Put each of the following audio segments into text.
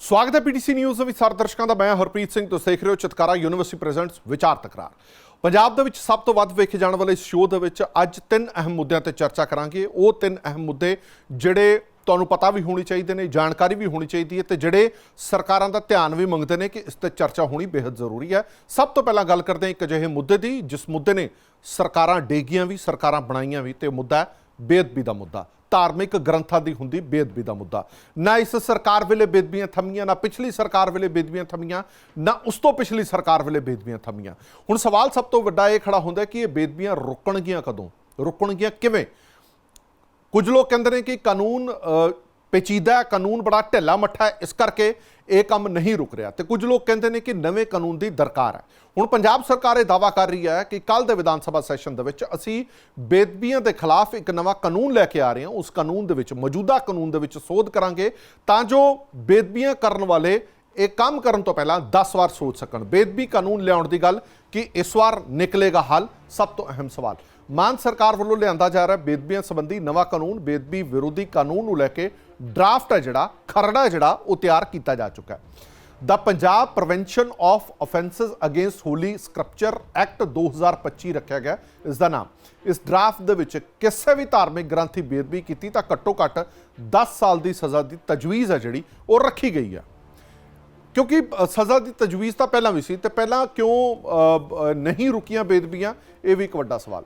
ਸਵਾਗਤ ਹੈ PTC news ਦੇ ਵਿੱਚ ਸਾਰੇ ਦਰਸ਼ਕਾਂ ਦਾ ਮੈਂ ਹਰਪ੍ਰੀਤ ਸਿੰਘ, ਤੁਸੀਂ ਦੇਖ ਰਹੇ ਹੋ ਚਤਕਾਰਾ ਯੂਨੀਵਰਸਿਟੀ ਪ੍ਰੈਜ਼ੈਂਟਸ ਵਿਚਾਰ ਤਕਰਾਰ। ਪੰਜਾਬ ਦੇ ਵਿੱਚ ਸਭ ਤੋਂ ਵੱਧ ਵੇਖੇ ਜਾਣ ਵਾਲੇ ਇਸ ਸ਼ੋਅ ਦੇ ਵਿੱਚ ਅੱਜ ਤਿੰਨ ਅਹਿਮ ਮੁੱਦਿਆਂ ਤੇ ਚਰਚਾ ਕਰਾਂਗੇ। ਉਹ ਤਿੰਨ ਅਹਿਮ ਮੁੱਦੇ ਜਿਹੜੇ ਤੁਹਾਨੂੰ ਪਤਾ ਵੀ ਹੋਣੀ ਚਾਹੀਦੇ ਨੇ, ਜਾਣਕਾਰੀ ਵੀ ਹੋਣੀ ਚਾਹੀਦੀ ਹੈ ਤੇ ਜਿਹੜੇ ਸਰਕਾਰਾਂ ਦਾ ਧਿਆਨ ਵੀ ਮੰਗਦੇ ਨੇ ਕਿ ਇਸ ਤੇ ਚਰਚਾ ਹੋਣੀ ਬੇहद ਜ਼ਰੂਰੀ ਹੈ। ਸਭ ਤੋਂ ਪਹਿਲਾਂ ਗੱਲ ਕਰਦੇ ਹਾਂ ਇੱਕ ਅਜਿਹੇ ਮੁੱਦੇ ਦੀ, ਜਿਸ ਮੁੱਦੇ ਨੇ ਸਰਕਾਰਾਂ ਡੇਗੀਆਂ ਵੀ, ਸਰਕਾਰਾਂ ਬਣਾਈਆਂ ਵੀ ਤੇ ਉਹ ਮੁੱਦਾ ਹੈ ਬੇਅਦਬੀ ਦਾ ਮੁੱਦਾ। ਧਾਰਮਿਕ ਗ੍ਰੰਥਾਂ ਦੀ ਹੁੰਦੀ ਬੇਦਬੀ ਦਾ ਮੁੱਦਾ। ਨਾ ਇਸ ਸਰਕਾਰ ਵੇਲੇ ਬੇਦਬੀਆਂ ਥਮੀਆਂ, ਨਾ ਪਿਛਲੀ ਸਰਕਾਰ ਵੇਲੇ ਬੇਦਬੀਆਂ ਥਮੀਆਂ, ਨਾ ਉਸ ਤੋਂ ਪਿਛਲੀ ਸਰਕਾਰ ਵੇਲੇ ਬੇਦਬੀਆਂ ਥਮੀਆਂ। ਹੁਣ ਸਵਾਲ ਸਭ ਤੋਂ ਵੱਡਾ ਇਹ ਖੜਾ ਹੁੰਦਾ ਕਿ ਇਹ ਬੇਦਬੀਆਂ ਰੁਕਣਗੀਆਂ ਕਦੋਂ? ਰੁਕਣਗੀਆਂ ਕਿਵੇਂ? ਕੁਝ ਲੋਕ ਕਹਿੰਦੇ ਨੇ ਕਿ ਕਾਨੂੰਨ ਪੇਚੀਦਾ ਕਾਨੂੰਨ ਬੜਾ ਢਿੱਲਾ ਮੱਠਾ ਹੈ, ਇਸ ਕਰਕੇ ਇਹ ਕੰਮ ਨਹੀਂ ਰੁਕ ਰਿਹਾ। ਤੇ ਕੁਝ ਲੋਕ ਕਹਿੰਦੇ ਨੇ ਕਿ ਨਵੇਂ ਕਾਨੂੰਨ ਦੀ ਦਰਕਾਰ ਹੈ। ਹੁਣ ਪੰਜਾਬ ਸਰਕਾਰ ਇਹ ਦਾਵਾ ਕਰ ਰਹੀ ਹੈ ਕਿ ਕੱਲ ਦੇ ਵਿਧਾਨ ਸਭਾ ਸੈਸ਼ਨ ਦੇ ਵਿੱਚ ਅਸੀਂ ਬੇਦਬੀਆਂ ਦੇ ਖਿਲਾਫ ਇੱਕ ਨਵਾਂ ਕਾਨੂੰਨ ਲੈ ਕੇ ਆ ਰਹੇ ਹਾਂ। ਉਸ ਕਾਨੂੰਨ ਦੇ ਵਿੱਚ, ਮੌਜੂਦਾ ਕਾਨੂੰਨ ਦੇ ਵਿੱਚ ਸੋਧ ਕਰਾਂਗੇ ਤਾਂ ਜੋ ਬੇਦਬੀਆਂ ਕਰਨ ਵਾਲੇ ਇਹ ਕੰਮ ਕਰਨ ਤੋਂ ਪਹਿਲਾਂ 10 ਵਾਰ ਸੋਚ ਸਕਣ। ਬੇਦਬੀ ਕਾਨੂੰਨ ਲਿਆਉਣ ਦੀ ਗੱਲ ਕਿ ਇਸ ਵਾਰ ਨਿਕਲੇਗਾ ਹੱਲ, ਸਭ ਤੋਂ ਅਹਿਮ ਸਵਾਲ। ਮਾਨ ਸਰਕਾਰ ਵੱਲੋਂ ਲਿਆਂਦਾ ਜਾ ਰਿਹਾ ਬੇਦਬੀਆਂ ਸੰਬੰਧੀ ਨਵਾਂ ਕਾਨੂੰਨ, ਬੇਦਬੀ ਵਿਰੋਧੀ ਕਾਨੂੰਨ ਨੂੰ ਲੈ ਕੇ ਡਰਾਫਟ ਹੈ ਜਿਹੜਾ, ਖਰੜਾ ਜਿਹੜਾ, ਉਹ ਤਿਆਰ ਕੀਤਾ ਜਾ ਚੁੱਕਾ ਹੈ। ਦਾ Punjab prevention of offences against holy scripture act 2025 ਰੱਖਿਆ ਗਿਆ ਇਸ ਦਾ ਨਾਮ, ਇਸ ਡਰਾਫਟ ਦੇ ਵਿੱਚ ਕਿਸੇ ਵੀ ਧਾਰਮਿਕ ਗ੍ਰੰਥੀ ਬੇਦਬੀ ਕੀਤੀ ਤਾਂ ਘੱਟੋ ਘੱਟ 10 ਸਾਲ ਦੀ ਸਜ਼ਾ ਦੀ ਤਜਵੀਜ਼ ਹੈ ਜਿਹੜੀ, ਉਹ ਰੱਖੀ ਗਈ ਹੈ। ਕਿਉਂਕਿ ਸਜ਼ਾ ਦੀ ਤਜਵੀਜ਼ ਤਾਂ ਪਹਿਲਾਂ ਵੀ ਸੀ ਤੇ ਪਹਿਲਾਂ ਕਿਉਂ ਨਹੀਂ ਰੁਕੀਆਂ ਬੇਦਬੀਆਂ, ਇਹ ਵੀ ਇੱਕ ਵੱਡਾ ਸਵਾਲ।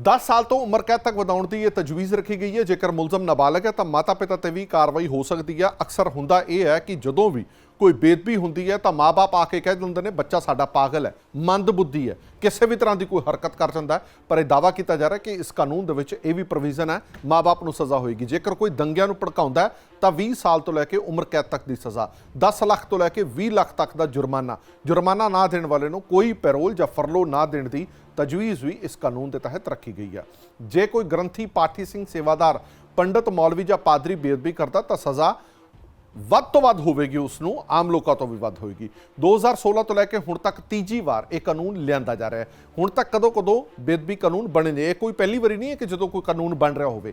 10 ਸਾਲ ਤੋਂ ਉਮਰ ਕੈਦ ਤੱਕ ਵਧਾਉਣ ਦੀ ਇਹ ਤਜਵੀਜ਼ ਰੱਖੀ ਗਈ ਹੈ। ਜੇਕਰ ਮੁਲਜ਼ਮ ਨਾਬਾਲਗ ਹੈ ਤਾਂ ਮਾਤਾ-ਪਿਤਾ ਤੇ ਵੀ ਕਾਰਵਾਈ ਹੋ ਸਕਦੀ ਹੈ ਅਕਸਰ ਹੁੰਦਾ ਇਹ ਹੈ ਕਿ ਜਦੋਂ ਵੀ ਕੋਈ ਬੇਦਬੀ ਹੁੰਦੀ ਹੈ ਤਾਂ ਮਾਪੇ ਆ ਕੇ ਕਹਿ ਦਿੰਦੇ ਨੇ, ਬੱਚਾ ਸਾਡਾ ਪਾਗਲ ਹੈ ਮੰਦ ਬੁੱਧੀ ਹੈ। ਕਿਸੇ ਵੀ ਤਰ੍ਹਾਂ ਦੀ ਕੋਈ ਹਰਕਤ ਕਰ ਜਾਂਦਾ ਪਰ ਇਹ ਦਾਵਾ ਕੀਤਾ ਜਾ ਰਿਹਾ ਕਿ ਇਸ ਕਾਨੂੰਨ ਦੇ ਵਿੱਚ ਇਹ ਵੀ ਪ੍ਰੋਵੀਜ਼ਨ ਹੈ ਮਾਪੇ ਨੂੰ ਸਜ਼ਾ ਹੋਏਗੀ। ਜੇਕਰ ਕੋਈ ਦੰਗਿਆਂ ਨੂੰ ਭੜਕਾਉਂਦਾ ਤਾਂ 20 ਸਾਲ ਤੋਂ ਲੈ ਕੇ ਉਮਰ ਕੈਦ ਤੱਕ ਦੀ ਸਜ਼ਾ 10 ਲੱਖ ਤੋਂ ਲੈ ਕੇ 20 ਲੱਖ ਤੱਕ ਦਾ ਜੁਰਮਾਨਾ। ਜੁਰਮਾਨਾ ਨਾ ਦੇਣ ਵਾਲੇ ਨੂੰ ਕੋਈ ਪੈਰੋਲ ਜਾਂ ਫਰਲੋ ਨਾ ਦੇਣ ਦੀ ਤਜਵੀਜ਼ ਵੀ ਇਸ ਕਾਨੂੰਨ ਦੇ ਤਹਿਤ ਰੱਖੀ ਗਈ ਹੈ। ਜੇ ਕੋਈ ਗ੍ਰੰਥੀ ਪਾਠੀ ਸਿੰਘ ਸੇਵਾਦਾਰ ਪੰਡਤ ਮੌਲਵੀ ਜਾਂ ਪਾਦਰੀ ਬੇਅਦਬੀ ਕਰਦਾ, ਤਾਂ ਸਜ਼ਾ ਵੱਧ ਤੋਂ ਵੱਧ ਹੋਵੇਗੀ ਉਸ ਨੂੰ ਆਮ ਲੋਕਾਂ ਤੋਂ ਵੀ ਵੱਧ ਹੋਏਗੀ। 2016 ਤੋਂ ਲੈ ਕੇ ਹੁਣ ਤੱਕ ਤੀਜੀ ਵਾਰ ਇਹ ਕਾਨੂੰਨ ਲਿਆਂਦਾ ਜਾ ਰਿਹਾ ਹੈ। ਹੁਣ ਤੱਕ ਕਦੋਂ ਕਦੋਂ ਬੇਦਬੀ ਕਾਨੂੰਨ ਬਣੇ ਨੇ, ਇਹ ਕੋਈ ਪਹਿਲੀ ਵਾਰੀ ਨਹੀਂ ਹੈ ਕਿ ਜਦੋਂ ਕੋਈ ਕਾਨੂੰਨ ਬਣ ਰਿਹਾ ਹੋਵੇ।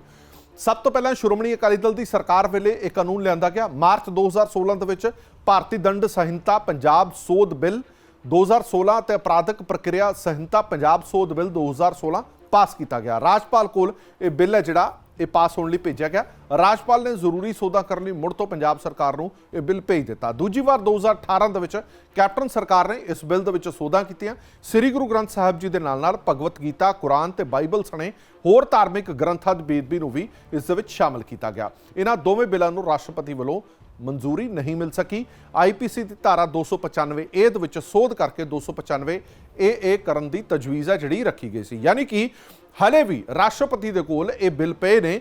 ਸਭ ਤੋਂ ਪਹਿਲਾਂ ਸ਼੍ਰੋਮਣੀ ਅਕਾਲੀ ਦਲ ਦੀ ਸਰਕਾਰ ਵੇਲੇ ਇਹ ਕਾਨੂੰਨ ਲਿਆਂਦਾ ਗਿਆ। ਮਾਰਚ 2016 ਦੇ ਵਿੱਚ ਭਾਰਤੀ ਦੰਡ ਸੰਹਿਤਾ ਪੰਜਾਬ ਸੋਧ ਬਿੱਲ 2016 ਤੇ ਅਪਰਾਧਕ ਪ੍ਰਕਿਰਿਆ ਸੰਹਿਤਾ ਪੰਜਾਬ ਸੋਧ ਬਿੱਲ 2016 ਪਾਸ ਕੀਤਾ ਗਿਆ। ਰਾਜਪਾਲ ਕੋਲ ਇਹ ਬਿੱਲ ਹੈ ਜਿਹੜਾ ਇਹ ਪਾਸ ਹੋਣ ਲਈ ਭੇਜਿਆ ਗਿਆ। ਰਾਜਪਾਲ ਨੇ ਜ਼ਰੂਰੀ ਸੋਧਾ ਕਰਨ ਲਈ ਮੁੜ ਤੋਂ ਪੰਜਾਬ ਸਰਕਾਰ ਨੂੰ ਇਹ ਬਿੱਲ ਭੇਜ ਦਿੱਤਾ। ਦੂਜੀ ਵਾਰ 2018 ਦੇ ਵਿੱਚ ਕੈਪਟਨ ਸਰਕਾਰ ਨੇ ਇਸ ਬਿੱਲ ਦੇ ਵਿੱਚ ਸੋਧਾਂ ਕੀਤੀਆਂ। ਸ੍ਰੀ ਗੁਰੂ ਗ੍ਰੰਥ ਸਾਹਿਬ ਜੀ ਦੇ ਨਾਲ ਨਾਲ ਭਗਵਤ ਗੀਤਾ, ਕੁਰਾਨ ਤੇ ਬਾਈਬਲ ਸਣੇ ਹੋਰ ਧਾਰਮਿਕ ਗ੍ਰੰਥਾਂ ਦੀ ਬੇਦਬੀ ਨੂੰ ਵੀ ਇਸ ਦੇ ਵਿੱਚ ਸ਼ਾਮਲ ਕੀਤਾ ਗਿਆ। ਇਹਨਾਂ ਦੋਵੇਂ ਬਿੱਲਾਂ ਨੂੰ ਰਾਸ਼ਟਰਪਤੀ ਵੱਲੋਂ ਮਨਜ਼ੂਰੀ ਨਹੀਂ ਮਿਲ ਸਕੀ। ਆਈਪੀਸੀ ਦੀ ਧਾਰਾ 295 ਏ ਦੇ ਵਿੱਚ ਸੋਧ ਕਰਕੇ 295 ਏ ਏ ਕਰਨ ਦੀ ਤਜਵੀਜ਼ ਹੈ ਜਿਹੜੀ ਰੱਖੀ ਗਈ ਸੀ। ਯਾਨੀ ਕਿ ਹਲੇ ਵੀ ਰਾਸ਼ਟਰਪਤੀ ਦੇ ਕੋਲ ਇਹ ਬਿੱਲ ਪਏ ਨੇ।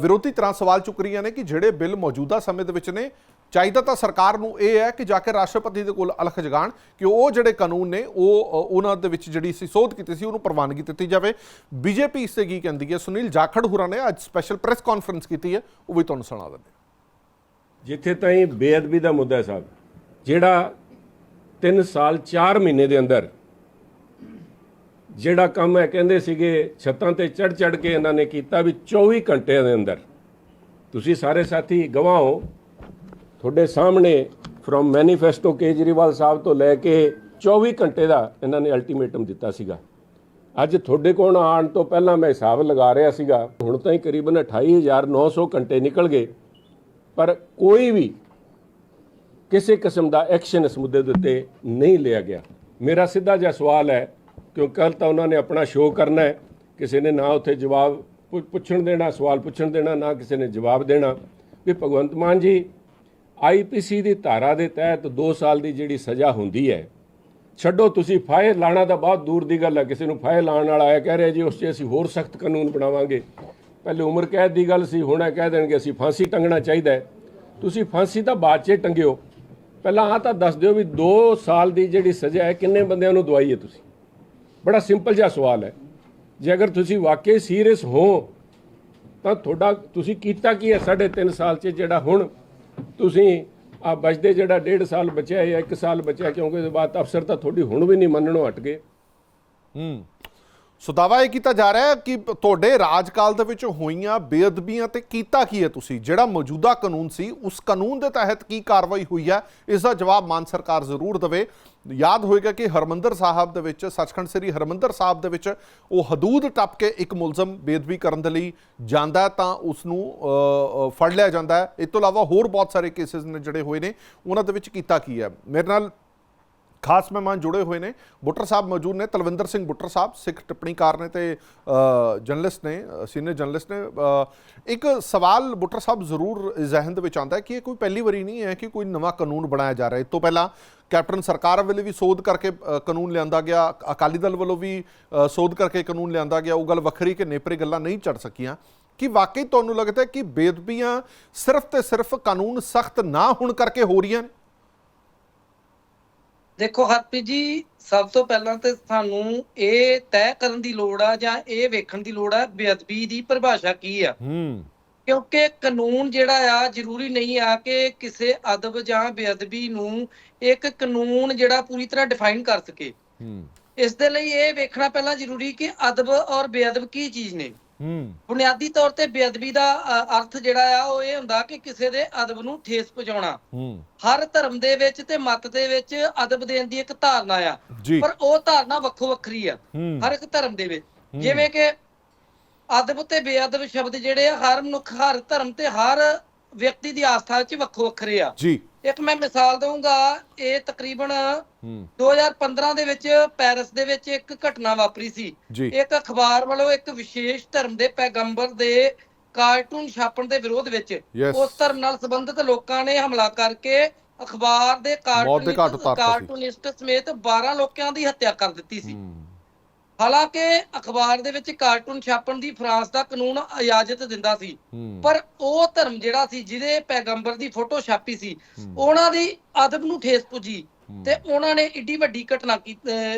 ਵਿਰੋਧੀ ਤਰ੍ਹਾਂ ਸਵਾਲ ਚੁੱਕ ਰਹੀਆਂ ਨੇ ਕਿ ਜਿਹੜੇ ਬਿੱਲ ਮੌਜੂਦਾ ਸਮੇਂ ਦੇ ਵਿੱਚ ਨੇ, ਚਾਹੀਦਾ ਤਾਂ ਸਰਕਾਰ ਨੂੰ ਇਹ ਹੈ ਕਿ ਜਾ ਕੇ ਰਾਸ਼ਟਰਪਤੀ ਦੇ ਕੋਲ ਅਲਖ ਜਗਾਣ ਕਿ ਉਹ ਜਿਹੜੇ ਕਾਨੂੰਨ ਨੇ, ਉਹ ਉਹਨਾਂ ਦੇ ਵਿੱਚ ਜਿਹੜੀ ਸੀ ਸੋਧ ਕੀਤੀ ਸੀ, ਉਹਨੂੰ ਪ੍ਰਵਾਨਗੀ ਦਿੱਤੀ ਜਾਵੇ। ਬੀਜੇਪੀ ਇਸ ਤੇ ਕੀ ਕਹਿੰਦੀ ਹੈ? ਸੁਨੀਲ ਜਾਖੜ ਹੁਰਾਂ ਨੇ ਅੱਜ ਸਪੈਸ਼ਲ ਪ੍ਰੈਸ ਕਾਨਫਰੰਸ ਕੀਤੀ ਹੈ। ਉਹ ਵੀ ਤੁਹਾਨੂੰ ਸੁਣਾ ਦਿੰਦੇ ਜਿੱਥੇ ਤਾਈਂ ਬੇਅਦਬੀ ਦਾ ਮੁੱਦਾ ਹੈ ਸਾਹਿਬ, ਜਿਹੜਾ 3 ਸਾਲ 4 ਮਹੀਨੇ ਦੇ ਅੰਦਰ ਜਿਹੜਾ ਕੰਮ ਹੈ, ਕਹਿੰਦੇ ਸੀਗੇ ਛੱਤਾਂ ਤੇ ਚੜ ਚੜ ਕੇ ਇਹਨਾਂ ਨੇ ਕੀਤਾ ਵੀ 24 ਘੰਟਿਆਂ ਦੇ ਅੰਦਰ। ਤੁਸੀਂ ਸਾਰੇ ਸਾਥੀ ਗਵਾਹ ਹੋ ਤੁਹਾਡੇ ਸਾਹਮਣੇ ਫਰੋਮ ਮੈਨੀਫੈਸਟੋ ਕੇਜਰੀਵਾਲ ਸਾਹਿਬ ਤੋਂ ਲੈ ਕੇ 24 ਘੰਟੇ ਦਾ ਇਹਨਾਂ ਨੇ ਅਲਟੀਮੇਟਮ ਦਿੱਤਾ ਸੀਗਾ। ਅੱਜ ਤੁਹਾਡੇ ਕੋਲ ਆਉਣ ਤੋਂ ਪਹਿਲਾਂ ਮੈਂ ਹਿਸਾਬ ਲਗਾ ਰਿਹਾ ਸੀਗਾ, ਹੁਣ ਤਾਂ ਹੀ ਕਰੀਬਨ 28900 ਘੰਟੇ ਨਿਕਲ ਗਏ। ਪਰ ਕੋਈ ਵੀ ਕਿਸੇ ਕਿਸਮ ਦਾ ਐਕਸ਼ਨ ਇਸ ਮੁੱਦੇ ਦੇ ਉੱਤੇ ਨਹੀਂ ਲਿਆ ਗਿਆ। ਮੇਰਾ ਸਿੱਧਾ ਜਿਹਾ ਸਵਾਲ ਹੈ, ਕਿਉਂ ਕੱਲ ਤਾਂ ਉਹਨਾਂ ਨੇ ਆਪਣਾ ਸ਼ੋਅ ਕਰਨਾ ਹੈ, ਕਿਸੇ ਨੇ ਨਾ ਉੱਥੇ ਜਵਾਬ ਪੁ- ਪੁੱਛਣ ਦੇਣਾ, ਸਵਾਲ ਪੁੱਛਣ ਦੇਣਾ, ਨਾ ਕਿਸੇ ਨੇ ਜਵਾਬ ਦੇਣਾ। ਵੀ ਭਗਵੰਤ ਮਾਨ ਜੀ ਆਈਪੀਸੀ ਦੀ ਧਾਰਾ ਦੇ ਤਹਿਤ 2 ਸਾਲ ਦੀ ਜਿਹੜੀ ਸਜ਼ਾ ਹੁੰਦੀ ਹੈ, ਛੱਡੋ ਤੁਸੀਂ, ਫਾਇਰ ਲਾਣਾ ਤਾਂ ਬਹੁਤ ਦੂਰ ਦੀ ਗੱਲ ਹੈ, ਕਿਸੇ ਨੂੰ ਫਾਇਰ ਲਾਣ ਵਾਲਾ ਆਇਆ ਕਹਿ ਰਿਹਾ ਜੀ, ਉਸ 'ਚ ਅਸੀਂ ਹੋਰ ਸਖਤ ਕਾਨੂੰਨ ਬਣਾਵਾਂਗੇ। ਪਹਿਲੇ ਉਮਰ ਕੈਦ ਦੀ ਗੱਲ ਸੀ, ਹੁਣ ਇਹ ਕਹਿ ਦੇਣਗੇ, ਅਸੀਂ ਫਾਂਸੀ ਟੰਗਣਾ ਚਾਹੀਦਾ ਹੈ। ਤੁਸੀਂ ਫਾਂਸੀ ਤਾਂ ਬਾਅਦ 'ਚ ਟੰਗਿਓ। ਪਹਿਲਾਂ ਆ ਤਾਂ ਦੱਸ ਦਿਓ ਵੀ 2 ਸਾਲ ਦੀ ਜਿਹੜੀ ਸਜ਼ਾ ਹੈ, ਕਿੰਨੇ ਬੰਦਿਆਂ ਨੂੰ ਦਵਾਈ ਹੈ ਤੁਸੀਂ? ਬੜਾ ਸਿੰਪਲ ਜਿਹਾ ਸਵਾਲ ਹੈ। ਜੇ ਅਗਰ ਤੁਸੀਂ ਵਾਕਈ ਸੀਰੀਅਸ ਹੋ, ਤਾਂ ਤੁਹਾਡਾ ਤੁਸੀਂ ਕੀਤਾ ਕੀ ਹੈ? ਸਾਢੇ ਤਿੰਨ ਸਾਲ 'ਚ ਜਿਹੜਾ ਹੁਣ ਤੁਸੀਂ ਆ ਬਚਦੇ ਜਿਹੜਾ ਡੇਢ ਸਾਲ ਬਚਿਆ ਜਾਂ 1 ਸਾਲ ਬਚਿਆ, ਕਿਉਂਕਿ ਉਹਦੇ ਬਾਅਦ ਅਫਸਰ ਤਾਂ ਤੁਹਾਡੀ ਹੁਣ ਵੀ ਨਹੀਂ ਮੰਨਣੋਂ ਹਟ ਗਏ। ਹੂੰ। ਸੋ ਦਾਵਾ ਇਹ ਕੀਤਾ ਜਾ ਰਿਹਾ ਹੈ ਕਿ ਤੁਹਾਡੇ ਰਾਜਕਾਲ ਦੇ ਵਿੱਚ ਹੋਈਆਂ ਬੇਅਦਬੀਆਂ ਤੇ ਕੀਤਾ ਕੀ ਹੈ ਤੁਸੀਂ? ਜਿਹੜਾ ਮੌਜੂਦਾ ਕਾਨੂੰਨ ਸੀ, ਉਸ ਕਾਨੂੰਨ ਦੇ ਤਹਿਤ ਕੀ ਕਾਰਵਾਈ ਹੋਈ ਹੈ? ਇਸ ਦਾ ਜਵਾਬ ਮਾਨ ਸਰਕਾਰ ਜ਼ਰੂਰ ਦੇਵੇ। ਯਾਦ ਹੋਏਗਾ ਕਿ ਹਰਮੰਦਰ ਸਾਹਿਬ ਦੇ ਵਿੱਚ, ਸੱਚਖੰਡ ਸ੍ਰੀ ਹਰਮੰਦਰ ਸਾਹਿਬ ਦੇ ਵਿੱਚ ਉਹ ਹਦੂਦ ਟੱਪ ਕੇ ਇੱਕ ਮੁਲਜ਼ਮ ਬੇਅਦਬੀ ਕਰਨ ਦੇ ਲਈ ਜਾਂਦਾ ਤਾਂ ਉਸ ਨੂੰ ਫੜ ਲਿਆ ਜਾਂਦਾ ਹੈ। ਇਸ ਤੋਂ ਇਲਾਵਾ ਹੋਰ ਬਹੁਤ ਸਾਰੇ ਕੇਸਿਸ ਨੇ ਜਿਹੜੇ ਹੋਏ ਨੇ, ਉਹਨਾਂ ਦੇ ਵਿੱਚ ਕੀਤਾ ਕੀ ਹੈ? ਮੇਰੇ ਨਾਲ ਖਾਸ ਮਹਿਮਾਨ ਜੁੜੇ ਹੋਏ ਨੇ। ਬੁੱਟਰ ਸਾਹਿਬ ਮੌਜੂਦ ਨੇ, ਤਲਵਿੰਦਰ ਸਿੰਘ ਬੁੱਟਰ ਸਾਹਿਬ, ਸਿੱਖ ਟਿੱਪਣੀਕਾਰ ਨੇ ਤੇ ਜਰਨਲਿਸਟ ਨੇ, ਸੀਨੀਅਰ ਜਰਨਲਿਸਟ ਨੇ। ਇੱਕ ਸਵਾਲ ਬੁੱਟਰ ਸਾਹਿਬ ਜ਼ਰੂਰ ਜ਼ਿਹਨ ਦੇ ਵਿੱਚ ਆਉਂਦਾ ਹੈ ਕਿ ਇਹ ਕੋਈ ਪਹਿਲੀ ਵਾਰੀ ਨਹੀਂ ਹੈ ਕਿ ਕੋਈ ਨਵਾਂ ਕਾਨੂੰਨ ਬਣਾਇਆ ਜਾ ਰਿਹਾ। ਹੈ ਇਸ ਤੋਂ ਪਹਿਲਾਂ ਕੈਪਟਨ ਸਰਕਾਰ ਵੇਲੇ ਵੀ ਸੋਧ ਕਰਕੇ ਕਾਨੂੰਨ ਲਿਆਂਦਾ ਗਿਆ। ਅਕਾਲੀ ਦਲ ਵੱਲੋਂ ਵੀ ਸੋਧ ਕਰਕੇ ਕਾਨੂੰਨ ਲਿਆਂਦਾ ਗਿਆ। ਉਹ ਗੱਲ ਵੱਖਰੀ ਕਿ ਨੇਪਰੇ ਗੱਲਾਂ ਨਹੀਂ ਚੜ ਸਕੀਆਂ। ਕਿ ਵਾਕਈ ਤੁਹਾਨੂੰ ਲੱਗਦਾ ਕਿ ਬੇਦਬੀਆਂ ਸਿਰਫ ਤੇ ਸਿਰਫ ਕਾਨੂੰਨ ਸਖਤ ਨਾ ਹੋਣ ਕਰਕੇ ਹੋ ਰਹੀਆਂ ਨੇ? ਦੇਖੋ ਹਰਪ੍ਰੀਤ ਜੀ ਸਭ ਤੋਂ ਪਹਿਲਾਂ ਤੇ ਸਾਨੂੰ ਇਹ ਤੈਅ ਕਰਨ ਦੀ ਲੋੜ ਆ ਜਾਂ ਇਹ ਵੇਖਣ ਦੀ ਲੋੜ ਆ ਬੇਅਦਬੀ ਦੀ ਪਰਿਭਾਸ਼ਾ ਕੀ ਆ। ਹੂੰ। ਕਿਉਂਕਿ ਕਾਨੂੰਨ ਜਿਹੜਾ ਆ ਜ਼ਰੂਰੀ ਨਹੀਂ ਆ ਕਿ ਕਿਸੇ ਅਦਬ ਜਾਂ ਬੇਅਦਬੀ ਨੂੰ ਇੱਕ ਕਾਨੂੰਨ ਜਿਹੜਾ ਪੂਰੀ ਤਰ੍ਹਾਂ ਡਿਫਾਈਨ ਕਰ ਸਕੇ। ਹੂੰ। ਇਸ ਦੇ ਲਈ ਇਹ ਵੇਖਣਾ ਪਹਿਲਾਂ ਜ਼ਰੂਰੀ ਕਿ ਅਦਬ ਔਰ ਬੇਅਦਬ ਕੀ ਚੀਜ਼ ਨੇ। ਹੂੰ। ਬੁਨਿਆਦੀ ਤੌਰ ਤੇ ਬੇਅਦਬੀ ਦਾ ਅ, ਅਰਥ ਜਿਹੜਾ ਆ ਉਹ ਇਹ ਹੁੰਦਾ ਕਿ ਕਿਸੇ ਦੇ ਅਦਬ ਨੂੰ ਠੇਸ ਪਹੁੰਚਾਉਣਾ। ਹੂੰ। ਹਰ ਧਰਮ ਦੇ ਵਿੱਚ ਤੇ ਮਤ ਦੇ ਵਿੱਚ ਅਦਬ ਦੇਣ ਦੀ ਇੱਕ ਧਾਰਨਾ ਆ। ਜੀ। ਪਰ ਉਹ ਧਾਰਨਾ ਵੱਖੋ ਵੱਖਰੀ ਆ। ਹੂੰ। ਹਰ ਇੱਕ ਧਰਮ ਦੇ ਵਿੱਚ। ਜਿਵੇਂ ਕਿ ਅਦਬ ਤੇ ਬੇਅਦਬ ਸ਼ਬਦ ਜਿਹੜੇ ਆ ਹਰ ਮਨੁੱਖ ਹਰ ਧਰਮ ਤੇ ਹਰ ਵਿਅਕਤੀ ਦੀ ਆਸਥਾ ਵਿੱਚ ਵੱਖੋ ਵੱਖਰੇ ਆ। ਜੀ। ਇੱਕ ਮੈਂ ਮਿਸਾਲ ਦਊਂਗਾ ਇਹ ਤਕਰੀਬਨ ਹੂੰ। 2015 ਦੇ ਵਿੱਚ ਪੈਰਿਸ ਦੇ ਵਿੱਚ ਇੱਕ ਘਟਨਾ ਵਾਪਰੀ ਸੀ। ਇੱਕ ਅਖਬਾਰ ਵੱਲੋਂ ਇੱਕ ਵਿਸ਼ੇਸ਼ ਧਰਮ ਦੇ ਪੈਗੰਬਰ ਦੇ ਕਾਰਟੂਨ ਛਾਪਣ ਦੇ ਵਿਰੋਧ ਵਿੱਚ. ਉਸ ਧਰਮ ਨਾਲ ਸੰਬੰਧਿਤ ਲੋਕਾਂ ਨੇ ਹਮਲਾ ਕਰਕੇ ਅਖਬਾਰ ਦੇ ਕਾਰਟੂਨਿਸਟ ਸਮੇਤ 12 ਲੋਕਾਂ ਦੀ ਹੱਤਿਆ ਕਰ ਦਿੱਤੀ ਸੀ। ਹਾਲਾਂਕਿ ਅਖਬਾਰ ਦੇ ਵਿੱਚ ਕਾਰਟੂਨ ਛਾਪਣ ਦੀ ਫਰਾਂਸ ਦਾ ਕਾਨੂੰਨ ਇਜਾਜ਼ਤ ਦਿੰਦਾ ਸੀ। ਪਰ ਉਹ ਧਰਮ ਜਿਹੜਾ ਸੀ ਜਿਹਦੇ ਪੈਗੰਬਰ ਦੀ ਫੋਟੋ ਛਾਪੀ ਸੀ ਉਹਨਾਂ ਦੀ ਅਦਬ ਨੂੰ ਠੇਸ ਪੁੱਜੀ ਤੇ ਉਹਨਾਂ ਨੇ ਏਡੀ ਵੱਡੀ ਘਟਨਾ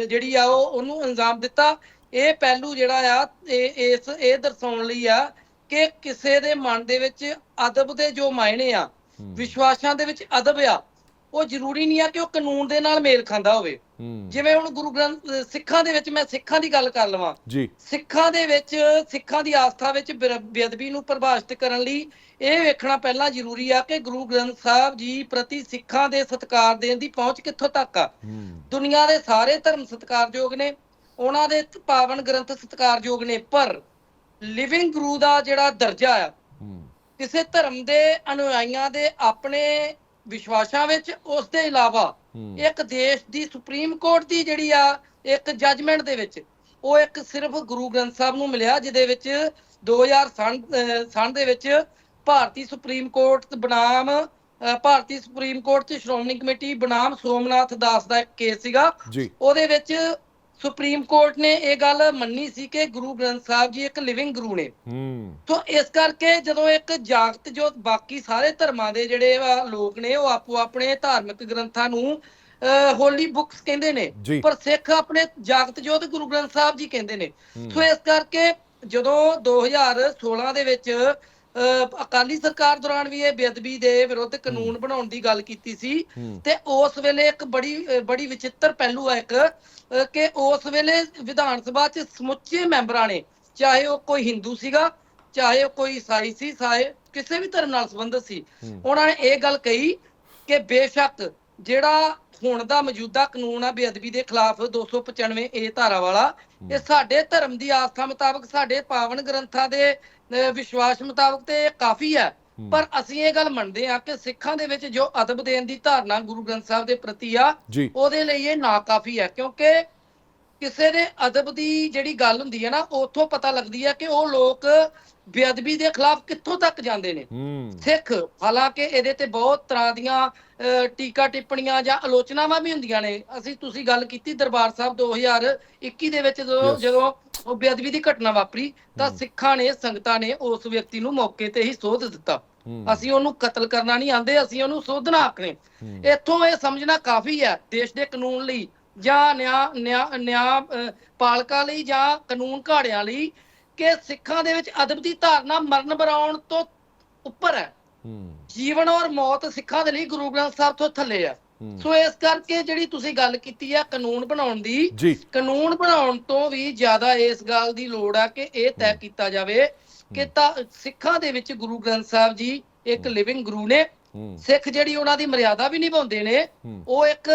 ਜਿਹੜੀ ਆ ਉਹ ਉਹਨੂੰ ਅੰਜਾਮ ਦਿੱਤਾ। ਇਹ ਪਹਿਲੂ ਜਿਹੜਾ ਆ ਇਹ ਇਸ ਇਹ ਦਰਸਾਉਣ ਲਈ ਆ ਕਿ ਕਿਸੇ ਦੇ ਮਨ ਦੇ ਵਿੱਚ ਅਦਬ ਦੇ ਜੋ ਮਾਇਨੇ ਆ ਵਿਸ਼ਵਾਸਾਂ ਦੇ ਵਿੱਚ ਅਦਬ ਆ ਉਹ ਜ਼ਰੂਰੀ ਨਹੀਂ ਆ ਕਿ ਉਹ ਕਾਨੂੰਨ ਦੇ ਨਾਲ ਮੇਲ ਖਾਂਦਾ ਹੋਵੇ। ਜਿਵੇਂ ਹੁਣ ਗੁਰੂ ਗ੍ਰੰਥ ਸਿੱਖਾਂ ਦੇ ਵਿੱਚ ਮੈਂ ਸਿੱਖਾਂ ਦੀ ਗੱਲ ਕਰ ਲਵਾਂ। ਜੀ। ਸਿੱਖਾਂ ਦੇ ਵਿੱਚ ਸਿੱਖਾਂ ਦੀ ਆਸਥਾ ਵਿੱਚ ਬੇਅਦਬੀ ਨੂੰ ਪਰਿਭਾਸ਼ਿਤ ਕਰਨ ਲਈ ਇਹ ਵੇਖਣਾ ਪਹਿਲਾਂ ਜ਼ਰੂਰੀ ਆ ਕਿ ਗੁਰੂ ਗ੍ਰੰਥ ਸਾਹਿਬ ਜੀ ਪ੍ਰਤੀ ਸਿੱਖਾਂ ਦੇ ਸਤਿਕਾਰ ਦੇਣ ਦੀ ਪਹੁੰਚ ਕਿੱਥੋਂ ਤੱਕ ਆ? ਦੁਨੀਆ ਦੇ ਸਾਰੇ ਧਰਮ ਸਤਿਕਾਰਯੋਗ ਨੇ ਉਹਨਾਂ ਦੇ ਪਾਵਨ ਗ੍ਰੰਥ ਸਤਿਕਾਰਯੋਗ ਨੇ ਪਰ ਲਿਵਿੰਗ ਗੁਰੂ ਦਾ ਜਿਹੜਾ ਦਰਜਾ ਆ ਕਿਸੇ ਧਰਮ ਦੇ ਅਨੁਯਾਈਆਂ ਦੇ ਆਪਣੇ ਵਿਸ਼ਵਾਸਾਂ ਵਿੱਚ ਉਸ ਦੇ ਇਲਾਵਾ। ਇੱਕ ਦੇਸ਼ ਦੀ ਸੁਪਰੀਮ ਕੋਰਟ ਦੀ ਜਿਹੜੀ ਆ ਇੱਕ ਜੱਜਮੈਂਟ ਦੇ ਵਿੱਚ ਉਹ ਇੱਕ ਸਿਰਫ ਗੁਰੂ ਗ੍ਰੰਥ ਸਾਹਿਬ ਨੂੰ ਮਿਲਿਆ ਜਿਹਦੇ ਵਿੱਚ 2000 ਸਨ ਅਹ ਸਨ ਦੇ ਵਿੱਚ ਭਾਰਤੀ ਸੁਪਰੀਮ ਕੋਰਟ ਬਨਾਮ ਭਾਰਤੀ ਸੁਪਰੀਮ ਕੋਰਟ ਤੇ ਸ਼੍ਰੋਮਣੀ ਕਮੇਟੀ ਬਨਾਮ ਸੋਮਨਾਥ ਦਾਸ ਦਾ ਇੱਕ ਕੇਸ ਸੀਗਾ ਉਹਦੇ ਵਿੱਚ ਸੁਪਰੀਮ ਕੋਰਟ ਨੇ ਇਹ ਗੱਲ ਮੰਨੀ ਸੀ ਕਿ ਗੁਰੂ ਗ੍ਰੰਥ ਸਾਹਿਬ ਜੀ ਇੱਕ ਲਿਵਿੰਗ ਗੁਰੂ ਨੇ ਹੂੰ ਸੋ ਇਸ ਕਰਕੇ ਜਦੋਂ ਇੱਕ ਜਾਗਤ ਜੋ ਬਾਕੀ ਸਾਰੇ ਧਰਮਾਂ ਦੇ ਜਿਹੜੇ ਆ ਲੋਕ ਨੇ ਉਹ ਆਪੋ ਆਪਣੇ ਧਾਰਮਿਕ ਗ੍ਰੰਥਾਂ ਨੂੰ ਹੋਲੀ ਬੁੱਕਸ ਕਹਿੰਦੇ ਨੇ। ਪਰ ਸਿੱਖ ਆਪਣੇ ਜਾਗਤ ਜੋਤ ਗੁਰੂ ਗ੍ਰੰਥ ਸਾਹਿਬ ਜੀ ਕਹਿੰਦੇ ਨੇ। ਸੋ ਇਸ ਕਰਕੇ ਜਦੋਂ 2016 ਦੇ ਵਿੱਚ ਅਕਾਲੀ ਸਰਕਾਰ ਦੌਰਾਨ ਵੀ ਇਹ ਬੇਅਦਬੀ ਦੇ ਵਿਰੁੱਧ ਕਾਨੂੰਨ ਬਣਾਉਣ ਦੀ ਗੱਲ ਕੀਤੀ ਸੀ। ਤੇ ਉਸ ਵੇਲੇ ਇੱਕ ਬੜੀ ਬੜੀ ਵਿਚਿੱਤਰ ਪਹਿਲੂ ਹੈ ਇੱਕ ਕਿ ਉਸ ਵੇਲੇ ਵਿਧਾਨ ਸਭਾ 'ਚ ਸਮੁੱਚੇ ਮੈਂਬਰਾਂ ਨੇ ਚਾਹੇ ਉਹ ਕੋਈ ਹਿੰਦੂ ਸੀਗਾ ਚਾਹੇ ਉਹ ਕੋਈ ਈਸਾਈ ਸੀ ਚਾਹੇ ਕਿਸੇ ਵੀ ਧਰਮ ਨਾਲ ਸੰਬੰਧਿਤ ਸੀ। ਉਹਨਾਂ ਨੇ ਇਹ ਗੱਲ ਕਹੀ ਕਿ ਬੇਸ਼ੱਕ ਜਿਹੜਾ ਹੁਣ ਦਾ ਮੌਜੂਦਾ ਕਾਨੂੰਨ ਆ ਬੇਅਦਬੀ ਦੇ ਖਿਲਾਫ 295 ਏ ਧਾਰਾ ਵਾਲਾ ਇਹ ਸਾਡੇ ਧਰਮ ਦੀ ਆਸਥਾ ਮੁਤਾਬਕ ਸਾਡੇ ਪਾਵਨ ਗ੍ਰੰਥਾਂ ਦੇ ਵਿਸ਼ਵਾਸ ਮੁਤਾਬਕ ਤੇ ਇਹ ਕਾਫੀ ਹੈ ਪਰ ਅਸੀਂ ਇਹ ਗੱਲ ਮੰਨਦੇ ਹਾਂ ਕਿ ਸਿੱਖਾਂ ਦੇ ਵਿੱਚ ਜੋ ਅਦਬ ਦੇਣ ਦੀ ਧਾਰਨਾ ਗੁਰੂ ਗ੍ਰੰਥ ਸਾਹਿਬ ਦੇ ਪ੍ਰਤੀ ਆ ਉਹਦੇ ਲਈ ਇਹ ਨਾਕਾਫੀ ਹੈ ਕਿਉਂਕਿ ਕਿਸੇ ਦੇ ਅਦਬ ਦੀ ਜਿਹੜੀ ਗੱਲ ਹੁੰਦੀ ਹੈ ਨਾ ਉੱਥੋਂ ਪਤਾ ਲੱਗਦੀ ਹੈ ਕਿ ਉਹ ਲੋਕ ਬੇਅਦਬੀ ਦੇ ਖਿਲਾਫ ਕਿੱਥੋਂ ਤੱਕ ਜਾਂਦੇ ਨੇ? ਸਿੱਖ ਹਾਲਾਂਕਿ ਇਹਦੇ ਤੇ ਬਹੁਤ ਤਰ੍ਹਾਂ ਦੀਆਂ ਟੀਕਾ ਟਿੱਪਣੀਆਂ ਜਾਂ ਆਲੋਚਨਾਵਾਂ ਵੀ ਹੁੰਦੀਆਂ ਨੇ। ਅਸੀਂ ਤੁਸੀਂ ਗੱਲ ਕੀਤੀ ਦਰਬਾਰ ਸਾਹਿਬ 2021 ਦੇ ਵਿੱਚ ਜਦੋਂ ਉਹ ਬੇਅਦਬੀ ਦੀ ਘਟਨਾ ਵਾਪਰੀ ਤਾਂ ਸਿੱਖਾਂ ਨੇ ਸੰਗਤਾਂ ਨੇ ਉਸ ਵਿਅਕਤੀ ਨੂੰ ਮੌਕੇ ਤੇ ਹੀ ਸੋਧ ਦਿੱਤਾ। ਅਸੀਂ ਉਹਨੂੰ ਕਤਲ ਕਰਨਾ ਨਹੀਂ ਆਂਦੇ ਅਸੀਂ ਉਹਨੂੰ ਸੋਧਣਾ ਆਖਣੇ ਹੂੰ। ਇੱਥੋਂ ਇਹ ਸਮਝਣਾ ਕਾਫੀ ਹੈ ਦੇਸ਼ ਦੇ ਕਾਨੂੰਨ ਲਈ ਜਾਂ ਨਿਆਂ ਨਿਆਂ ਪਾਲਕਾਂ ਲਈ ਜਾਂ ਕਾਨੂੰਨ ਘਾੜਿਆਂ ਲਈ ਕਿ ਸਿੱਖਾਂ ਦੇ ਵਿੱਚ ਅਦਬ ਦੀ ਧਾਰਨਾ ਮਰਨ ਬਰਾਉਣ ਤੋਂ ਉੱਪਰ ਹੈ। ਜੀਵਨ ਔਰ ਮੌਤ ਸਿੱਖਾਂ ਦੇ ਲਈ ਗੁਰੂ ਗ੍ਰੰਥ ਸਾਹਿਬ ਤੋਂ ਥੱਲੇ ਆ ਸੋ ਇਸ ਕਰਕੇ ਜਿਹੜੀ ਤੁਸੀਂ ਗੱਲ ਕੀਤੀ ਆ ਕਾਨੂੰਨ ਬਣਾਉਣ ਦੀ ਕਾਨੂੰਨ ਬਣਾਉਣ ਤੋਂ ਵੀ ਜ਼ਿਆਦਾ ਇਸ ਗੱਲ ਦੀ ਲੋੜ ਆ ਕਿ ਇਹ ਤੈਅ ਕੀਤਾ ਜਾਵੇ ਕਿ ਤਾਂ ਸਿੱਖਾਂ ਦੇ ਵਿੱਚ ਗੁਰੂ ਗ੍ਰੰਥ ਸਾਹਿਬ ਜੀ ਇੱਕ ਲਿਵਿੰਗ ਗੁਰੂ ਨੇ। ਸਿੱਖ ਜਿਹੜੀ ਉਹਨਾਂ ਦੀ ਮਰਿਆਦਾ ਵੀ ਨਿਭਾਉਂਦੇ ਨੇ। ਉਹ ਇੱਕ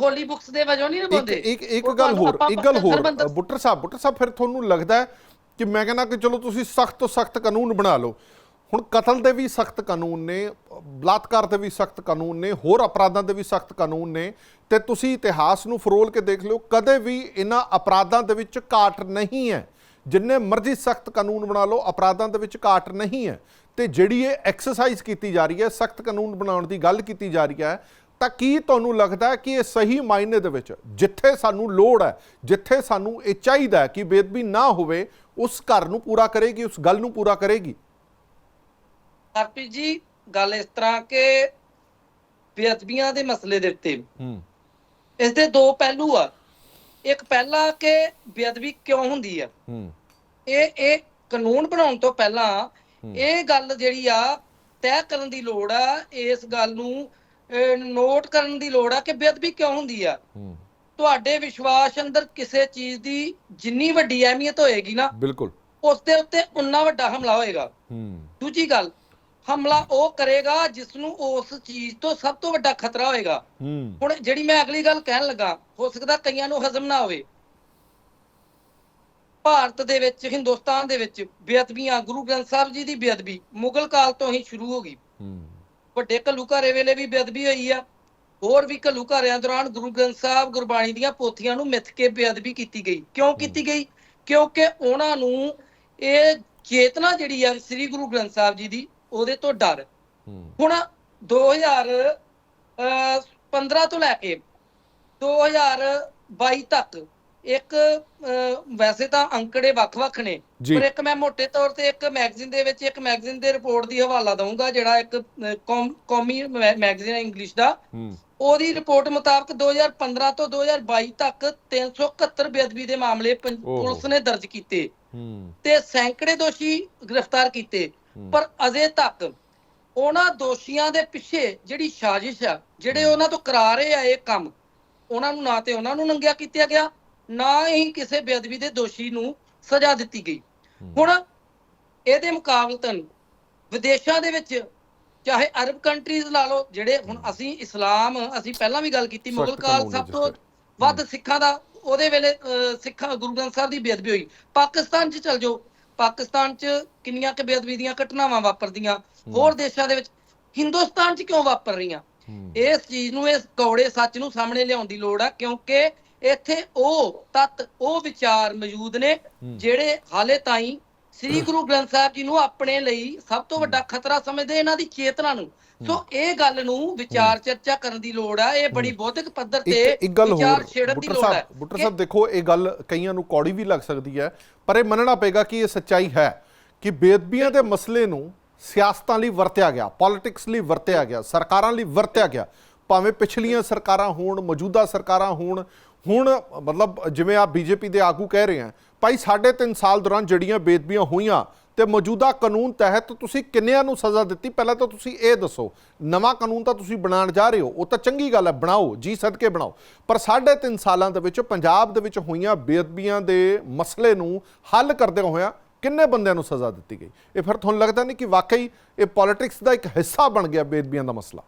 ਹੋਲੀ ਬੁక్స్ ਦੇ ਵਜੋਂ ਨਹੀਂ ਨਿਭਾਉਂਦੇ। ਇੱਕ ਇੱਕ ਗੱਲ ਹੋਰ ਇੱਕ ਗੱਲ ਹੋਰ ਬੁੱਟਰ ਸਾਹਿਬ ਬੁੱਟਰ ਸਾਹਿਬ ਫਿਰ ਤੁਹਾਨੂੰ ਲੱਗਦਾ ਹੈ ਕਿ ਮੈਂ ਕਹਿੰਦਾ ਕਿ ਚਲੋ ਤੁਸੀਂ ਸਖਤ ਤੋਂ ਸਖਤ ਕਾਨੂੰਨ ਬਣਾ ਲਓ। ਹੁਣ ਕਤਲ ਦੇ ਵੀ ਸਖਤ ਕਾਨੂੰਨ ਨੇ, ਬਲਾਤਕਾਰ ਦੇ ਵੀ ਸਖਤ ਕਾਨੂੰਨ ਨੇ, ਹੋਰ ਅਪਰਾਧਾਂ ਦੇ ਵੀ ਸਖਤ ਕਾਨੂੰਨ ਨੇ, ਤੇ ਤੁਸੀਂ ਇਤਿਹਾਸ ਨੂੰ ਫਰੋਲ ਕੇ ਦੇਖ ਲਿਓ, ਕਦੇ ਵੀ ਇਹਨਾਂ ਅਪਰਾਧਾਂ ਦੇ ਵਿੱਚ ਘਾਟ ਨਹੀਂ ਹੈ। ਜਿੰਨੇ ਮਰਜ਼ੀ ਸਖਤ ਕਾਨੂੰਨ ਬਣਾ ਲਓ, ਅਪਰਾਧਾਂ ਦੇ ਵਿੱਚ ਘਾਟ ਨਹੀਂ ਹੈ। ਤੇ ਜਿਹੜੀ ਇਹ ਐਕਸਰਸਾਈਜ਼ ਕੀਤੀ ਜਾ ਰਹੀ ਹੈ, ਸਖਤ ਕਾਨੂੰਨ ਬਣਾਉਣ ਦੀ ਗੱਲ ਕੀਤੀ ਜਾ ਰਹੀ ਹੈ ਤਾਂ ਕੀ ਤੁਹਾਨੂੰ ਲੱਗਦਾ ਕਿ ਇਹ ਸਹੀ ਮਾਇਨੇ ਦੇ ਵਿੱਚ ਜਿੱਥੇ ਸਾਨੂੰ ਲੋੜ ਹੈ ਜਿੱਥੇ ਸਾਨੂੰ ਇਹ ਚਾਹੀਦਾ ਕਿ ਬੇਦਬੀ ਨਾ ਹੋਵੇ ਉਸ ਘਰ ਨੂੰ ਪੂਰਾ ਕਰੇਗੀ ਉਸ ਗੱਲ ਨੂੰ ਪੂਰਾ ਕਰੇਗੀ? ਹਰਪ੍ਰੀਤ ਜੀ ਗੱਲ ਇਸ ਤਰ੍ਹਾਂ ਕਿ ਬੇਅਦਬੀਆਂ ਦੇ ਮਸਲੇ ਦੇ ਉੱਤੇ। ਹੂੰ। ਇਸ ਦੇ ਦੋ ਪਹਿਲੂ ਆ। ਇੱਕ ਪਹਿਲਾ ਕਿ ਬੇਅਦਬੀ ਕਿਉਂ ਹੁੰਦੀ ਆ? ਹੂੰ। ਇਹ ਇਹ ਕਾਨੂੰਨ ਬਣਾਉਣ ਤੋਂ ਪਹਿਲਾਂ ਇਹ ਗੱਲ ਜਿਹੜੀ ਆ ਤੈਅ ਕਰਨ ਦੀ ਲੋੜ ਆ ਇਸ ਗੱਲ ਨੂੰ ਨੋਟ ਕਰਨ ਦੀ ਲੋੜ ਆ ਕਿ ਬੇਅਦਬੀ ਕਿਉਂ ਹੁੰਦੀ ਆ? ਤੁਹਾਡੇ ਵਿਸ਼ਵਾਸ ਅੰਦਰ ਕਿਸੇ ਚੀਜ਼ ਦੀ ਜਿੰਨੀ ਵੱਡੀ ਅਹਿਮੀਅਤ ਹੋਏਗੀ ਨਾ ਬਿਲਕੁਲ। ਉਸ ਦੇ ਉੱਤੇ ਉਨਾ ਵੱਡਾ ਹਮਲਾ ਹੋਏਗਾ। ਹੂੰ। ਦੂਜੀ ਗੱਲ ਹਮਲਾ ਉਹ ਕਰੇਗਾ ਜਿਸ ਨੂੰ ਉਸ ਚੀਜ਼ ਤੋਂ ਸਭ ਤੋਂ ਵੱਡਾ ਖਤਰਾ ਹੋਏਗਾ। ਹੂੰ। ਹੁਣ ਜਿਹੜੀ ਮੈਂ ਅਗਲੀ ਗੱਲ ਕਹਿਣ ਲੱਗਾ ਹੋ ਸਕਦਾ ਕਈਆਂ ਨੂੰ ਹਜ਼ਮ ਨਾ ਹੋਵੇ। ਭਾਰਤ ਦੇ ਵਿੱਚ ਹਿੰਦੁਸਤਾਨ ਦੇ ਵਿੱਚ ਬੇਅਦਬੀਆਂ ਗੁਰੂ ਗ੍ਰੰਥ ਸਾਹਿਬ ਜੀ ਦੀ ਬੇਅਦਬੀ ਮੁਗਲ ਕਾਲ ਤੋਂ ਹੀ ਸ਼ੁਰੂ ਹੋ ਗਈ। ਹੂੰ। ਵੱਡੇ ਘੱਲੂਘਾਰੇ ਵੇਲੇ ਵੀ ਬੇਅਦਬੀ ਹੋਈ ਆ। ਹੋਰ ਵੀ ਘੱਲੂਘਾਰਿਆਂ ਦੌਰਾਨ ਗੁਰੂ ਗ੍ਰੰਥ ਸਾਹਿਬ ਗੁਰਬਾਣੀ ਦੀਆਂ ਪੋਥੀਆਂ ਨੂੰ ਮਿੱਥ ਕੇ ਬੇਅਦਬੀ ਕੀਤੀ ਗਈ। ਕਿਉਂ ਕੀਤੀ ਗਈ? ਕਿਉਂਕਿਰ ਉਹਨਾਂ ਨੂੰ ਇਹ ਚੇਤਨਾ ਜਿਹੜੀ ਆ ਸ੍ਰੀ ਗੁਰੂ ਗ੍ਰੰਥ ਸਾਹਿਬ ਜੀ ਦੀ ਉਹਦੇ ਤੋਂ ਡਰ। ਹੁਣ 2015 ਤੋਂ ਲੈ ਕੇ 2022 ਤੱਕ ਇੱਕ ਵੈਸੇ ਤਾਂ ਅੰਕੜੇ ਵੱਖ-ਵੱਖ ਨੇ। ਪਰ ਇੱਕ ਮੈਂ ਮੋٹے ਤੌਰ ਤੇ ਇੱਕ ਮੈਗਜ਼ੀਨ ਦੇ ਵਿੱਚ ਇੱਕ ਮੈਗਜ਼ੀਨ ਦੇ ਰਿਪੋਰਟ ਦੀ ਹਵਾਲਾ ਦਊਂਗਾ ਜਿਹੜਾ ਇੱਕ ਕੌਮ- ਮੈਗਜ਼ੀਨ ਹੈ ਇੰਗਲਿਸ਼ ਦਾ ਉਹਦੀ ਰਿਪੋਰਟ ਮੁਤਾਬਕ 2015 ਤੋਂ 2022 ਤੱਕ 371 ਬੇਅਦਬੀ ਦੇ ਮਾਮਲੇ। ਪੁਲਿਸ ਨੇ ਦਰਜ ਕੀਤੇ ਤੇ ਸੈਂਕੜੇ ਦੋਸ਼ੀ ਗ੍ਰਿਫਤਾਰ ਕੀਤੇ। ਪਰ ਅਜੇ ਤੱਕ ਉਹਨਾਂ ਦੋਸ਼ੀਆਂ ਦੇ ਪਿੱਛੇ ਜਿਹੜੀ ਸਾਜ਼ਿਸ਼ ਆ ਜਿਹੜੇ ਉਹਨਾਂ ਤੋਂ ਕਰਾ ਰਹੇ ਆ ਇਹ ਕੰਮ ਉਹਨਾਂ ਨੂੰ ਨਾ ਤੇ ਉਹਨਾਂ ਨੂੰ ਨੰਗਿਆ ਕੀਤਾ ਗਿਆ ਨਾ ਹੀ ਕਿਸੇ ਬੇਅਦਬੀ ਦੇ ਦੋਸ਼ੀ ਨੂੰ ਸਜ਼ਾ ਦਿੱਤੀ ਗਈ। ਹੁਣ ਇਹਦੇ ਮੁਕਾਬਲਤਨ ਵਿਦੇਸ਼ਾਂ ਦੇ ਵਿੱਚ ਚਾਹੇ ਅਰਬ ਕੰਟਰੀਜ਼ ਲਾ ਲਓ ਜਿਹੜੇ ਹੁਣ ਅਸੀਂ ਇਸਲਾਮ ਅਸੀਂ ਪਹਿਲਾਂ ਵੀ ਗੱਲ ਕੀਤੀ ਮੁਗਲ ਕਾਲ ਸਭ ਤੋਂ। ਵੱਧ ਸਿੱਖਾਂ ਦਾ ਉਹਦੇ ਵੇਲੇ ਸਿੱਖਾਂ ਗੁਰੂ ਗ੍ਰੰਥ ਸਾਹਿਬ ਦੀ ਬੇਅਦਬੀ ਹੋਈ। ਪਾਕਿਸਤਾਨ 'ਚ ਚਲ ਜਾਓ। ਪਾਕਿਸਤਾਨ 'ਚ ਕਿੰਨੀਆਂ ਕਿ ਬੇਅਦਬੀ ਦੀਆਂ ਘਟਨਾਵਾਂ ਵਾਪਰਦੀਆਂ। ਹੋਰ ਦੇਸ਼ਾਂ ਦੇ ਵਿੱਚ ਹਿੰਦੁਸਤਾਨ 'ਚ ਕਿਉਂ ਵਾਪਰ ਰਹੀਆਂ? ਇਸ ਚੀਜ਼ ਨੂੰ ਇਸ ਕੌੜੇ ਸੱਚ ਨੂੰ ਸਾਹਮਣੇ ਲਿਆਉਣ ਦੀ ਲੋੜ ਆ ਕਿਉਂਕਿ ਇੱਥੇ ਉਹ ਤੱਤ ਉਹ ਵਿਚਾਰ ਮੌਜੂਦ ਨੇ ਜਿਹੜੇ ਹਾਲੇ ਤਾਈਂ ਸ੍ਰੀ ਗੁਰੂ ਗ੍ਰੰਥ ਸਾਹਿਬ ਜੀ ਨੂੰ ਆਪਣੇ ਲਈ ਸਭ ਤੋਂ ਵੱਡਾ ਖਤਰਾ ਸਮਝਦੇ ਇਹਨਾਂ ਦੀ ਚੇਤਨਾ ਨੂੰ। ਸੋ ਇਹ ਗੱਲ ਨੂੰ ਵਿਚਾਰ ਚਰਚਾ ਕਰਨ ਦੀ ਲੋੜ ਆ ਇਹ ਬੜੀ ਬੌਧਿਕ ਪੱਧਰ ਤੇ ਵਿਚਾਰ ਛੇੜਨ ਦੀ ਲੋੜ ਹੈ ਸਾਹਿਬ ਬੁੱਟਰ ਸਾਹਿਬ ਦੇਖੋ ਇਹ ਗੱਲ ਕਈਆਂ ਨੂੰ ਕੌੜੀ ਵੀ ਲੱਗ ਸਕਦੀ ਹੈ ਪਰ ਇਹ ਮੰਨਣਾ ਪਏਗਾ ਕਿ ਇਹ ਸੱਚਾਈ ਹੈ ਕਿ ਬੇਅਦਬੀਆਂ ਦੇ ਮਸਲੇ ਨੂੰ ਸਿਆਸਤਾਂ ਲਈ ਵਰਤਿਆ ਗਿਆ ਪੋਲਿਟਿਕਸ ਲਈ ਵਰਤਿਆ ਗਿਆ ਸਰਕਾਰਾਂ ਲਈ ਵਰਤਿਆ ਗਿਆ। ਭਾਵੇਂ ਪਿਛਲੀਆਂ ਸਰਕਾਰਾਂ ਹੋਣ ਮੌਜੂਦਾ ਸਰਕਾਰਾਂ ਹੋਣ ਹੁਣ, ਮਤਲਬ, ਜਿਵੇਂ ਆ ਬੀਜੇਪੀ ਦੇ ਆਗੂ ਕਹਿ ਰਹੇ ਆ, ਭਾਈ ਸਾਢੇ ਤਿੰਨ ਸਾਲ ਦੌਰਾਨ ਜਿਹੜੀਆਂ ਬੇਅਦਬੀਆਂ ਹੋਈਆਂ ਤੇ ਮੌਜੂਦਾ ਕਾਨੂੰਨ ਤਹਿਤ ਤੁਸੀਂ ਕਿੰਨਿਆਂ ਨੂੰ ਸਜ਼ਾ ਦਿੱਤੀ? ਪਹਿਲਾਂ ਤਾਂ ਤੁਸੀਂ ਇਹ ਦੱਸੋ, ਨਵਾਂ ਕਾਨੂੰਨ ਤਾਂ ਤੁਸੀਂ ਬਣਾਉਣ ਜਾ ਰਹੇ ਹੋ, ਉਹ ਤਾਂ ਚੰਗੀ ਗੱਲ ਹੈ, ਬਣਾਓ, ਜੀ ਸਦਕੇ ਬਣਾਓ। ਪਰ ਸਾਢੇ ਤਿੰਨ ਸਾਲਾਂ ਦੇ ਵਿੱਚ ਪੰਜਾਬ ਦੇ ਵਿੱਚ ਹੋਈਆਂ ਬੇਅਦਬੀਆਂ ਦੇ ਮਸਲੇ ਨੂੰ ਹੱਲ ਕਰਦੇ ਹੋਇਆਂ ਕਿੰਨੇ ਬੰਦਿਆਂ ਨੂੰ ਸਜ਼ਾ ਦਿੱਤੀ ਗਈ? ਇਹ ਫਿਰ ਤੁਹਾਨੂੰ ਲੱਗਦਾ ਨਹੀਂ ਕਿ ਵਾਕਈ ਇਹ ਪੋਲਿਟਿਕਸ ਦਾ ਇੱਕ ਹਿੱਸਾ ਬਣ ਗਿਆ ਬੇਅਦਬੀਆਂ ਦਾ ਮਸਲਾ?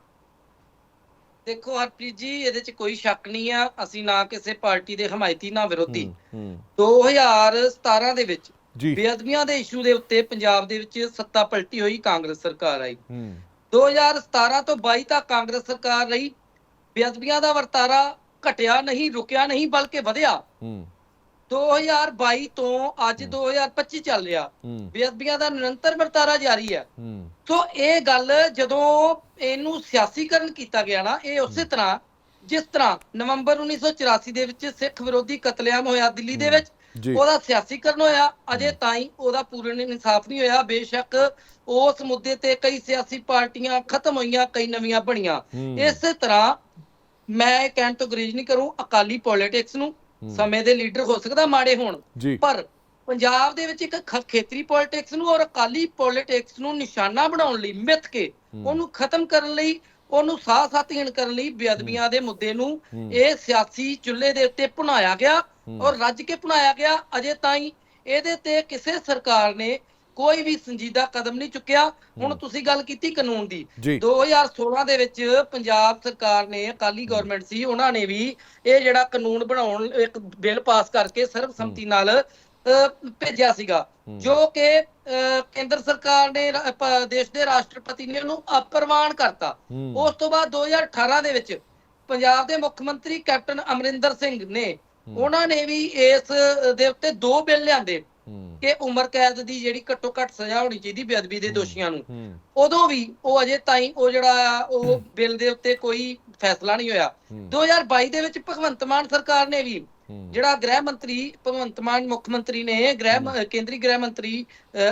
ਦੇਖੋ ਹਰਪ੍ਰੀਤ ਜੀ ਇਹਦੇ 'ਚ ਕੋਈ ਸ਼ੱਕ ਨਹੀਂ ਆ ਅਸੀਂ ਨਾ ਕਿਸੇ ਪਾਰਟੀ ਦੇ ਹਮਾਇਤੀ ਨਾ ਵਿਰੋਧੀ। ਹੂੰ 2017 ਦੇ ਵਿੱਚ ਬੇਅਦਬੀਆਂ ਦੇ ਇਸ਼ੂ ਦੇ ਉੱਤੇ ਪੰਜਾਬ ਦੇ ਵਿੱਚ ਸੱਤਾ ਪਲਟੀ ਹੋਈ ਕਾਂਗਰਸ ਸਰਕਾਰ ਆਈ। ਹੂੰ। 2017 ਤੋਂ 22 ਤੱਕ ਕਾਂਗਰਸ ਸਰਕਾਰ ਰਹੀ। ਬੇਅਦਬੀਆਂ ਦਾ ਵਰਤਾਰਾ ਘਟਿਆ ਨਹੀਂ ਰੁਕਿਆ ਨਹੀਂ ਬਲਕਿ ਵਧਿਆ। 2022 ਤੋਂ ਅੱਜ 2025 ਚੱਲ ਰਿਹਾ। ਬੇਅਦਬੀਆਂ ਦਾ ਨਿਰੰਤਰ ਵਰਤਾਰਾ ਜਾਰੀ ਹੈ। ਸੋ ਇਹ ਗੱਲ ਜਦੋਂ ਇਹਨੂੰ ਸਿਆਸੀਕਰਨ ਕੀਤਾ ਗਿਆ ਨਾ ਇਹ ਉਸੇ ਤਰ੍ਹਾਂ ਜਿਸ ਤਰ੍ਹਾਂ ਨਵੰਬਰ 1984 ਦੇ ਵਿੱਚ ਸਿੱਖ ਵਿਰੋਧੀ ਕਤਲੇਆਮ ਹੋਇਆ ਦਿੱਲੀ ਦੇ ਵਿੱਚ ਉਹਦਾ ਸਿਆਸੀਕਰਨ ਹੋਇਆ ਅਜੇ ਤਾਈਂ ਉਹਦਾ ਪੂਰਨ ਇਨਸਾਫ ਨਹੀਂ ਹੋਇਆ। ਬੇਸ਼ੱਕ ਉਸ ਮੁੱਦੇ ਤੇ ਕਈ ਸਿਆਸੀ ਪਾਰਟੀਆਂ ਖਤਮ ਹੋਈਆਂ ਕਈ ਨਵੀਆਂ ਬਣੀਆਂ। ਇਸੇ ਤਰ੍ਹਾਂ ਮੈਂ ਕਹਿਣ ਤੋਂ ਗਰੇਜ ਨਹੀਂ ਕਰੂੰ ਅਕਾਲੀ ਪੋਲਿਟਿਕਸ ਨੂੰ ਸਮੇਂ ਦੇ ਲੀਡਰ ਹੋ ਸਕਦਾ ਮਾੜੇ ਹੋਣ ਪਰ ਪੰਜਾਬ ਦੇ ਵਿੱਚ ਇੱਕ ਖੇਤਰੀ ਪੋਲਿਟਿਕਸ ਨੂੰ ਔਰ ਅਕਾਲੀ ਪੋਲਿਟਿਕਸ ਨੂੰ ਨਿਸ਼ਾਨਾ ਬਣਾਉਣ ਲਈ ਮਿੱਥ ਕੇ ਉਹਨੂੰ ਖਤਮ ਕਰਨ ਲਈ ਉਹਨੂੰ ਸਾਹ ਸਾਤਹੀਣ ਕਰਨ ਲਈ ਬੇਅਦਬੀਆਂ ਦੇ ਮੁੱਦੇ ਨੂੰ ਇਹ ਸਿਆਸੀ ਚੁੱਲ੍ਹੇ ਦੇ ਉੱਤੇ ਭੁਨਾਇਆ ਗਿਆ ਔਰ ਰੱਜ ਕੇ ਭੁਨਾਇਆ ਗਿਆ। ਅਜੇ ਤਾਈਂ ਇਹਦੇ ਤੇ ਕਿਸੇ ਸਰਕਾਰ ਨੇ ਕੋਈ ਵੀ ਸੰਜੀਦਾ ਕਦਮ ਨਹੀਂ ਚੁੱਕਿਆ। ਹੁਣ ਤੁਸੀਂ ਗੱਲ ਕੀਤੀ ਕਾਨੂੰਨ ਦੀ। ਜੀ। 2016 ਦੇ ਵਿੱਚ ਪੰਜਾਬ ਸਰਕਾਰ ਨੇ ਅਕਾਲੀ ਗਵਰਨਮੈਂਟ ਸੀ ਉਹਨਾਂ ਨੇ ਵੀ ਇਹ ਜਿਹੜਾ ਕਾਨੂੰਨ ਬਣਾਉਣ ਇੱਕ ਬਿੱਲ ਪਾਸ ਕਰਕੇ ਸਰਬਸੰਮਤੀ ਨਾਲ ਭੇਜਿਆ ਸੀਗਾ। ਜੋ ਕਿ ਕੇਂਦਰ ਸਰਕਾਰ ਨੇ ਦੇਸ਼ ਦੇ ਰਾਸ਼ਟਰਪਤੀ ਨੇ ਉਹਨੂੰ ਅਪਰਵਾਨ ਕਰਤਾ। ਉਸ ਤੋਂ ਬਾਅਦ 2018 ਦੇ ਵਿੱਚ ਪੰਜਾਬ ਦੇ ਮੁੱਖ ਮੰਤਰੀ ਕੈਪਟਨ ਅਮਰਿੰਦਰ ਸਿੰਘ ਨੇ ਉਹਨਾਂ ਨੇ ਵੀ ਇਸ ਦੇ ਉੱਤੇ ਦੋ ਬਿੱਲ ਲਿਆਂਦੇ। ਕਿ ਉਮਰ ਕੈਦ ਦੀ ਜਿਹੜੀ ਘੱਟੋ ਘੱਟ ਸਜ਼ਾ ਹੋਣੀ ਚਾਹੀਦੀ ਬੇਅਦਬੀ ਦੇ ਦੋਸ਼ੀਆਂ ਨੂੰ। ਉਦੋਂ ਵੀ ਉਹ ਅਜੇ ਤਾਈਂ ਉਹ ਜਿਹੜਾ ਆ ਉਹ ਬਿੱਲ ਦੇ ਉੱਤੇ ਕੋਈ ਫੈਸਲਾ ਨਹੀਂ ਹੋਇਆ। 2022 ਦੇ ਵਿੱਚ ਭਗਵੰਤ ਮਾਨ ਸਰਕਾਰ ਨੇ ਵੀ ਜਿਹੜਾ ਗ੍ਰਹਿ ਮੰਤਰੀ ਭਗਵੰਤ ਮਾਨ ਮੁੱਖ ਮੰਤਰੀ ਨੇ ਗ੍ਰਹਿ ਕੇਂਦਰੀ ਗ੍ਰਹਿ ਮੰਤਰੀ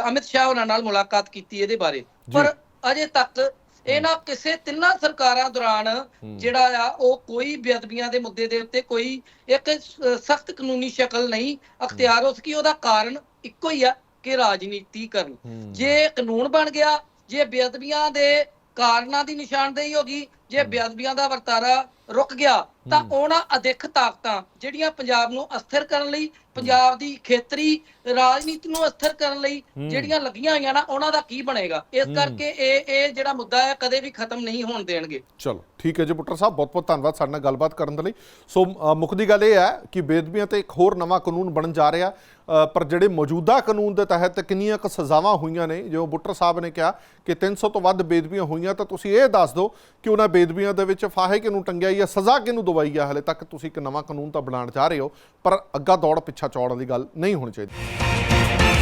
ਅਮਿਤ ਸ਼ਾਹ ਉਹਨਾਂ ਨਾਲ ਮੁਲਾਕਾਤ ਕੀਤੀ ਇਹਦੇ ਬਾਰੇ। ਪਰ ਅਜੇ ਤੱਕ ਇਹਨਾਂ ਕਿਸੇ ਤਿੰਨਾਂ ਸਰਕਾਰਾਂ ਦੌਰਾਨ ਜਿਹੜਾ ਆ ਉਹ ਕੋਈ ਬੇਅਦਬੀਆਂ ਦੇ ਮੁੱਦੇ ਦੇ ਉੱਤੇ ਕੋਈ ਇੱਕ ਸਖਤ ਕਾਨੂੰਨੀ ਸ਼ਕਲ ਨਹੀਂ ਅਖਤਿਆਰ ਹੋ। ਸਕੀ ਉਹਦਾ ਕਾਰਨ ਇੱਕੋ ਹੀ ਆ ਕਿ ਰਾਜਨੀਤੀਕਰਨ ਜੇ ਕਾਨੂੰਨ ਬਣ ਗਿਆ ਜੇ ਬੇਅਦਬੀਆਂ ਦੇ ਕਾਰਨਾਂ ਦੀ ਨਿਸ਼ਾਨਦੇਹੀ ਹੋ ਗਈ ਜੇ ਬੇਅਦਬੀਆਂ ਦਾ ਵਰਤਾਰਾ ਰੁਕ ਗਿਆ ਤਾਂ ਉਹਨਾਂ ਅਦਿੱਖ ਤਾਕਤਾਂ ਜਿਹੜੀਆਂ ਪੰਜਾਬ ਨੂੰ ਅਸਥਿਰ ਕਰਨ ਲਈ ਪੰਜਾਬ ਦੀ ਖੇਤਰੀ ਰਾਜਨੀਤੀ ਨੂੰ ਅਸਥਿਰ ਕਰਨ ਲਈ ਜਿਹੜੀਆਂ ਲੱਗੀਆਂ ਹੋਈਆਂ ਨਾ ਉਹਨਾਂ ਦਾ ਕੀ ਬਣੇਗਾ? ਇਸ ਕਰਕੇ ਇਹ ਇਹ ਜਿਹੜਾ ਮੁੱਦਾ ਹੈ ਕਦੇ ਵੀ ਖਤਮ ਨਹੀਂ ਹੋਣ ਦੇਣਗੇ। ਚਲੋ ਠੀਕ ਹੈ ਜੀ ਬੁੱਟਰ ਸਾਹਿਬ ਬਹੁਤ ਬਹੁਤ ਧੰਨਵਾਦ ਸਾਡੇ ਨਾਲ ਗੱਲਬਾਤ ਕਰਨ ਦੇ ਲਈ। ਸੋ ਮੁੱਖ ਦੀ ਗੱਲ ਇਹ ਹੈ ਕਿ ਬੇਦਬੀਆਂ ਤੇ ਇੱਕ ਹੋਰ ਨਵਾਂ ਕਾਨੂੰਨ ਬਣਨ ਜਾ ਰਿਹਾ ਪਰ ਜਿਹੜੇ ਮੌਜੂਦਾ ਕਾਨੂੰਨ ਦੇ ਤਹਿਤ ਕਿੰਨੀਆਂ ਕੁ ਸਜ਼ਾਵਾਂ ਹੋਈਆਂ ਨੇ ਜੋ ਬੁੱਟਰ ਸਾਹਿਬ ਨੇ ਕਿਹਾ ਕਿ 300 ਤੋਂ ਵੱਧ ਬੇਦਬੀਆਂ ਹੋਈਆਂ ਤਾਂ ਤੁਸੀਂ ਇਹ ਦੱਸ ਦਿਓ ਕਿ ਉਹਨਾਂ ਬੇਦਬੀਆਂ ਦੇ ਵਿੱਚ ਫਾਹੇ ਕਿਹਨੂੰ ਟੰਗਿਆ ਜਾਂ ਸਜ਼ਾ ਕਿਹਨੂੰ ਦਵਾਈ ਆ? ਹਲੇ ਤੱਕ ਤੁਸੀਂ ਇੱਕ ਨਵਾਂ ਕਾਨੂੰਨ ਤਾਂ ਬਣਾਉਣ ਜਾ ਰਹੇ ਹੋ, ਪਰ ਅੱਗਾ ਦੌੜ ਪਿੱਛਾ ਚੌੜ ਦੀ ਗੱਲ ਨਹੀਂ ਹੋਣੀ ਚਾਹੀਦੀ।